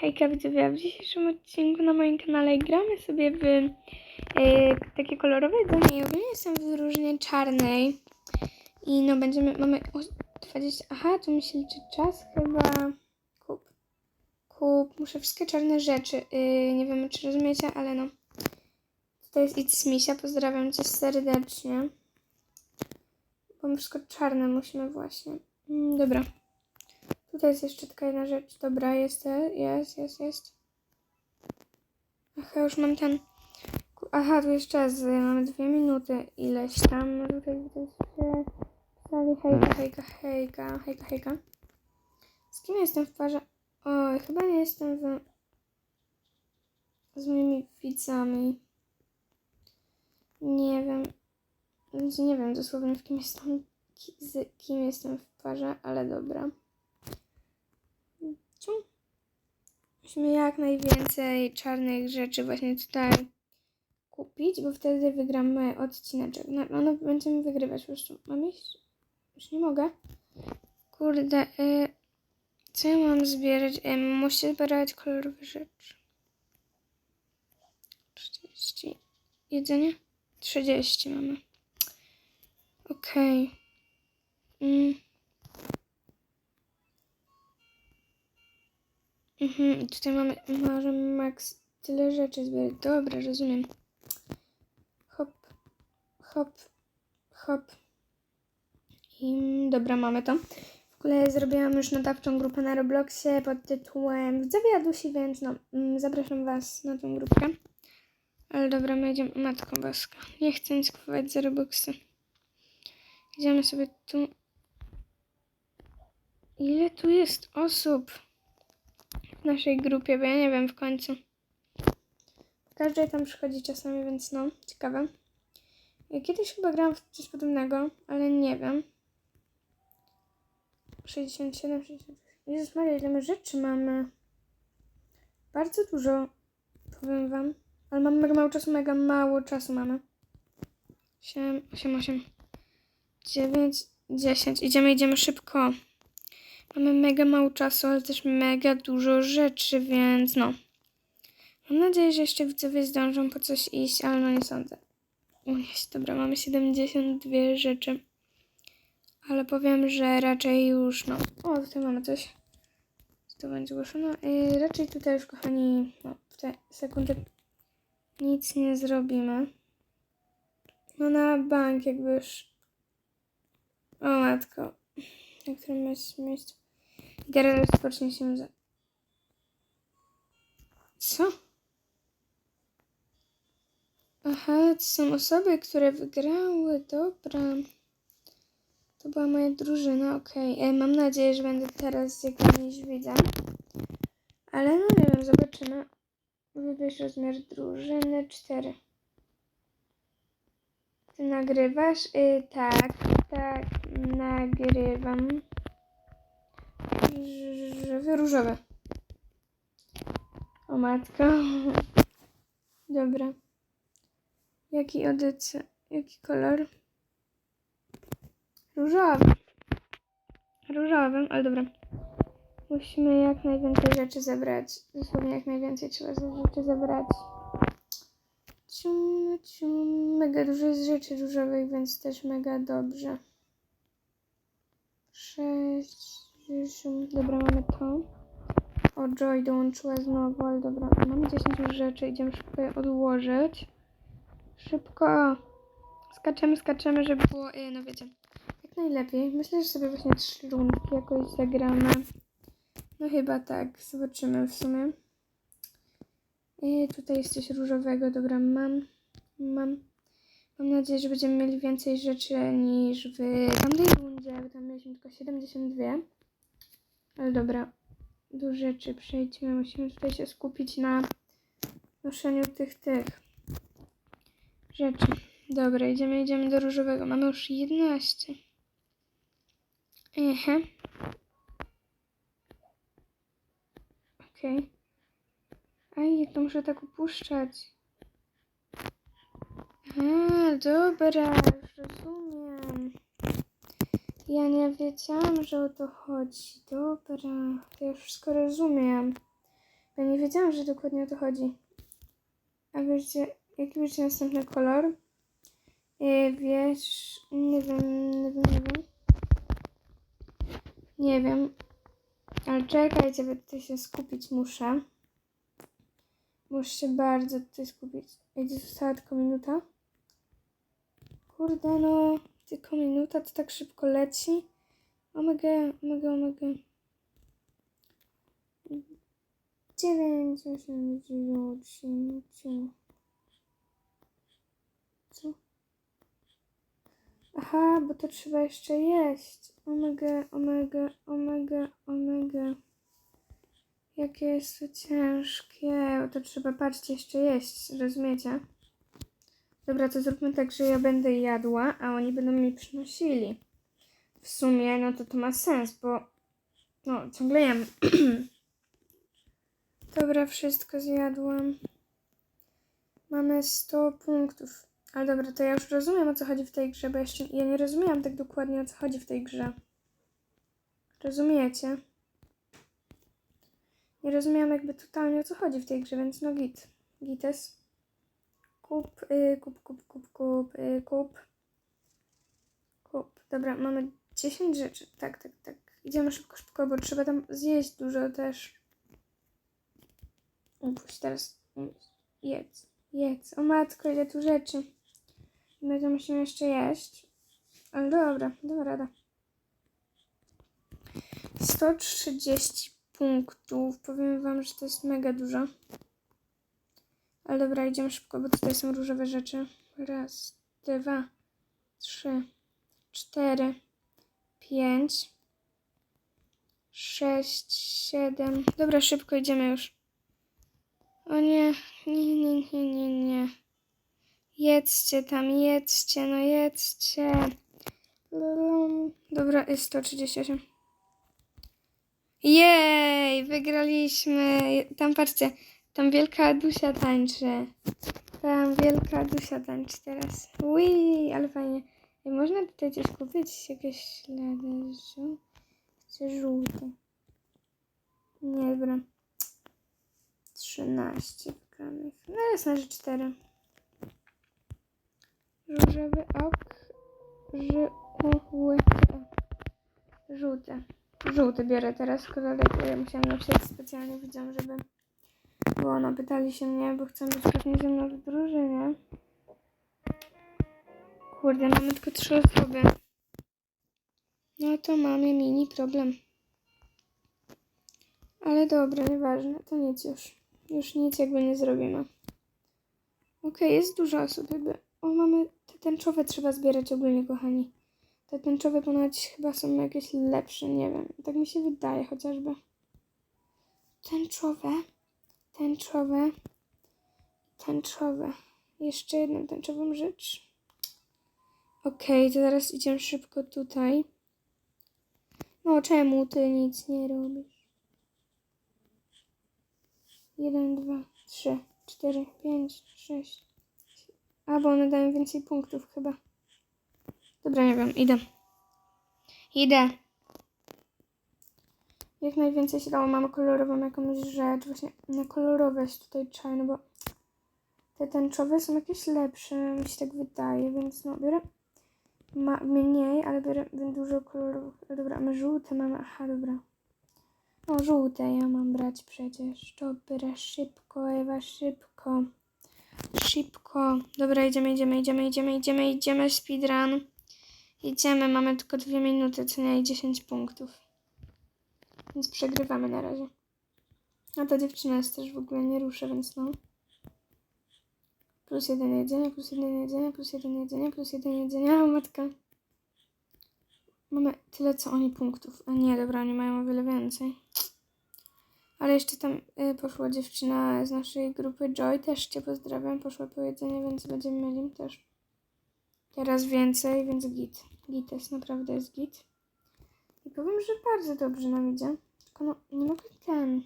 Hejka widzowie, w dzisiejszym odcinku na moim kanale gramy sobie w e, takie kolorowe i ogólnie jestem w drużynie czarnej. I no będziemy, mamy o, 20, aha, tu mi się liczy czas chyba, kup, kup, muszę wszystkie czarne rzeczy, y, nie wiem czy rozumiecie, ale no, to jest It's Misia, pozdrawiam Cię serdecznie, bo wszystko czarne musimy właśnie, mm, dobra. Tutaj jest jeszcze taka jedna rzecz. Dobra, jest, jest, jest, jest. Aha, już mam ten. Aha, tu jest czas. Mamy dwie minuty. Ileś tam. No Tutaj widać się. Pisali hejka, hejka, hejka, hejka, hejka. Z kim jestem w parze? Oj, chyba nie jestem w... z moimi widzami. Nie wiem. Nie wiem dosłownie w kim jestem. Z kim jestem w parze, ale dobra. Cium. Musimy jak najwięcej czarnych rzeczy właśnie tutaj kupić, bo wtedy wygramy odcineczek. No, no, no będziemy wygrywać po prostu. Mam iść? Już nie mogę. Kurde, y, co ja mam zbierać? Y, muszę zbierać kolorowe rzeczy. 40. Jedzenie? 30 mamy. Okej. Mm. Mhm, tutaj mamy, możemy max tyle rzeczy zbierać. Dobra, rozumiem. Hop, hop, hop. I dobra, mamy to. W ogóle zrobiłam już nadawczą grupę na Robloxie pod tytułem Zawiadusi, więc no, mm, zapraszam Was na tą grupkę. Ale dobra, my idziemy, Matko Boska, nie chcę nic kupować za Robuxy. Idziemy sobie tu. Ile tu jest osób? Naszej grupie, bo ja nie wiem w końcu. Każdy tam przychodzi czasami, więc no, ciekawe. Ja Kiedyś chyba grałam w coś podobnego, ale nie wiem. 67, 68. Jezus Maria, ile my rzeczy mamy. Bardzo dużo, powiem wam. Ale mamy mega mało czasu, mega mało czasu mamy. 7, 8, 8, 9, 10. Idziemy, idziemy szybko. Mamy mega mało czasu, ale też mega dużo rzeczy, więc no. Mam nadzieję, że jeszcze widzowie zdążą po coś iść, ale no nie sądzę. Ujeść, dobra, mamy 72 rzeczy. Ale powiem, że raczej już, no. O, tutaj mamy coś. To będzie głoszone. Yy, raczej tutaj już, kochani, no, w te sekundy nic nie zrobimy. No na bank jakby już... O matko. Na którym jest miejscu? Gra rozpocznie się za... Co? Aha, to są osoby, które wygrały. Dobra. To była moja drużyna, okej. E, Mam nadzieję, że będę teraz jakimś widzem. Ale no nie wiem, zobaczymy. Wybierz rozmiar drużyny 4. Ty nagrywasz? Y, tak, tak, nagrywam. Różowe. O matko. Dobra. Jaki odycy? Jaki kolor? Różowy. Różowym, ale dobra. Musimy jak najwięcej rzeczy zebrać. Dosłownie jak najwięcej trzeba rzeczy zebrać. Cium, cium. Mega dużo jest rzeczy różowych, więc też mega dobrze. Sześć. Dobra, mamy to. O, Joy dołączyła znowu, ale dobra. Mamy 10 już rzeczy, idziemy szybko je odłożyć. Szybko. Skaczemy, skaczemy, żeby było, e, no wiecie, jak najlepiej. Myślę, że sobie właśnie trzy rundki jakoś zagramy. No chyba tak, zobaczymy w sumie. I tutaj jest coś różowego, dobra, mam, mam. Mam nadzieję, że będziemy mieli więcej rzeczy niż w tamtej rundzie, bo tam mieliśmy tylko 72. Ale dobra, do rzeczy przejdźmy. Musimy tutaj się skupić na noszeniu tych, tych rzeczy. Dobra, idziemy, idziemy do różowego. Mamy już 11. Ehe. Okej. Okay. Aj, to muszę tak upuszczać. A, dobra, już rozumiem. Ja nie wiedziałam, że o to chodzi. Dobra, to już wszystko rozumiem. Ja nie wiedziałam, że dokładnie o to chodzi. A wiecie, jaki będzie następny kolor? Yy, wiesz, nie wiem, nie wiem, nie wiem. Nie wiem. Ale czekajcie, bo tutaj się skupić muszę. Muszę się bardzo tutaj skupić. Gdzie została tylko minuta? Kurde no, tylko minuta, to tak szybko leci. Omega, omega, omega. 9, 8, 9, 10. Co? Aha, bo to trzeba jeszcze jeść. Omega, omega, omega, omega. Jakie jest to ciężkie. To trzeba, patrzcie, jeszcze jeść, rozumiecie? Dobra, to zróbmy tak, że ja będę jadła, a oni będą mi przynosili. W sumie, no to to ma sens, bo no, ciągle jem. Dobra, wszystko zjadłam. Mamy 100 punktów. Ale dobra, to ja już rozumiem o co chodzi w tej grze, bo jeszcze ja nie rozumiałam tak dokładnie o co chodzi w tej grze. Rozumiecie? Nie rozumiałam jakby totalnie o co chodzi w tej grze, więc no git. Gites. Kup, y, kup, kup, kup, kup, y, kup. Kup. Dobra, mamy 10 rzeczy. Tak, tak, tak. Idziemy szybko, szybko, bo trzeba tam zjeść dużo też. Upuść teraz. Jedz. Jedz. O matko, ile tu rzeczy. My to musimy jeszcze jeść. Ale dobra, dobra rada. 130 punktów. Powiem wam, że to jest mega dużo. Ale dobra, idziemy szybko, bo tutaj są różowe rzeczy. Raz, dwa, trzy, cztery, pięć, sześć, siedem. Dobra, szybko idziemy już. O nie, nie, nie, nie, nie, nie. Jedzcie tam, jedzcie, no jedzcie. Dobra, jest 138. Jej, wygraliśmy. Tam patrzcie, tam wielka Dusia tańczy. Tam wielka Dusia tańczy teraz. Ui, ale fajnie. Ej, można tutaj coś kupić? Jakieś ślady Chcę żółty. Nie, dobra. 13 wygranych. No jest na 4. Różowy ok. Żółty. Żółty. Żółty biorę teraz kolorek. Ja musiałam napisać specjalnie, widziałam, żeby było. No, pytali się mnie, bo chcą być pewnie ze mną w drużynie. Kurde, mamy tylko trzy osoby. No to mamy mini problem. Ale dobra, nieważne, to nic już. Już nic jakby nie zrobimy. Okej, jest dużo osób jakby. O, mamy te tęczowe trzeba zbierać ogólnie, kochani. Te tęczowe ponoć chyba są jakieś lepsze, nie wiem. Tak mi się wydaje chociażby. Tęczowe, tęczowe, tęczowe. Jeszcze jedną tęczową rzecz. Okej, to teraz idziemy szybko tutaj. No czemu ty nic nie robisz? Jeden, dwa, trzy, cztery, pięć, sześć. A, bo one dają więcej punktów chyba. Dobra, nie wiem, idę. Idę. Jak najwięcej się dało, mamy kolorową jakąś rzecz. Właśnie na kolorowe jest tutaj czarno, bo te tęczowe są jakieś lepsze, mi się tak wydaje, więc no, biorę ma mniej, ale biorę dużo kolorów. Dobra, my żółte mamy, aha, dobra. No, żółte ja mam brać przecież. Dobra, szybko, Ewa, szybko. Szybko. Dobra, idziemy, idziemy, idziemy, idziemy, idziemy, idziemy, speedrun. Idziemy, mamy tylko dwie minuty, co nie i 10 punktów. Więc przegrywamy na razie. A ta dziewczyna jest też w ogóle nie ruszę, więc no. Plus jeden jedzenia, plus jeden jedzenia, plus jeden jedzenia, plus jeden jedzenia. O matka. Mamy tyle co oni punktów. A nie, dobra, oni mają o wiele więcej. Ale jeszcze tam y, poszła dziewczyna z naszej grupy Joy, też Cię pozdrawiam. Poszła po jedzenie, więc będziemy mieli też teraz więcej, więc git. Git jest, naprawdę jest git. I powiem, że bardzo dobrze nam idzie. Tylko no, nie mogę ten.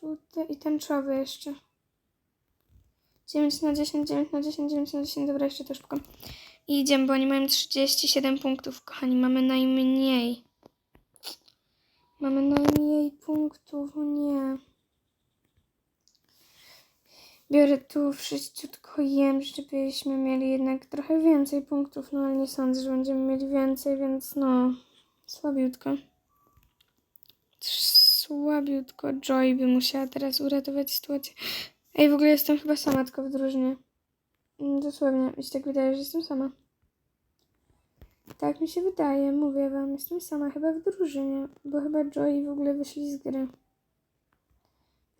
Żółty i tęczowy jeszcze. 9 na 10, 9 na 10, 9 na 10, dobra, jeszcze to szybko. I idziemy, bo oni mają 37 punktów, kochani, mamy najmniej. Mamy najmniej punktów, o nie. Biorę tu wszyściutko jem, żebyśmy mieli jednak trochę więcej punktów, no ale nie sądzę, że będziemy mieli więcej, więc no, słabiutko. Słabiutko. Joy by musiała teraz uratować sytuację. Ej, w ogóle jestem chyba sama tylko w drużynie. Mm, Dosłownie, mi się tak wydaje, że jestem sama. Tak mi się wydaje, mówię wam, jestem sama chyba w drużynie, bo chyba Joy w ogóle wyszli z gry.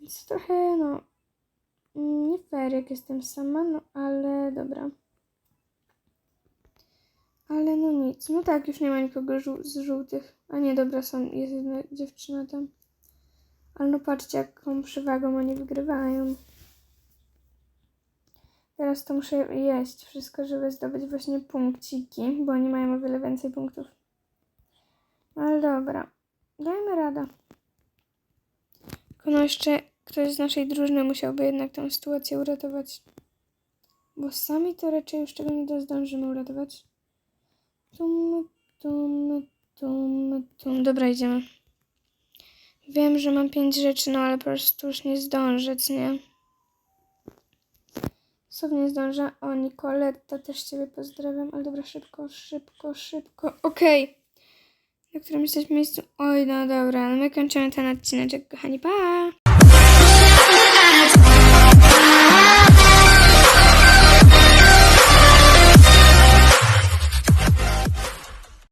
Więc trochę, no, nie fair jak jestem sama, no ale dobra. Ale no nic, no tak, już nie ma nikogo żół- z żółtych. A nie, dobra, są, jest jedna dziewczyna tam. Ale no patrzcie, jaką przewagą oni wygrywają. Teraz to muszę jeść wszystko, żeby zdobyć właśnie punkciki, bo oni mają o wiele więcej punktów. Ale dobra, dajmy radę. Tylko no jeszcze ktoś z naszej drużyny musiałby jednak tę sytuację uratować. Bo sami to raczej już tego nie zdążymy uratować. Tum, tum, tum, tum. Dobra, idziemy. Wiem, że mam pięć rzeczy, no ale po prostu już nie zdążę, nie? Co nie zdążę? O, Nicoletta, też Ciebie pozdrawiam. Ale dobra, szybko, szybko, szybko. Okej. Na którym jesteśmy miejscu? Oj, no dobra, no my kończymy ten odcinek, kochani. Pa!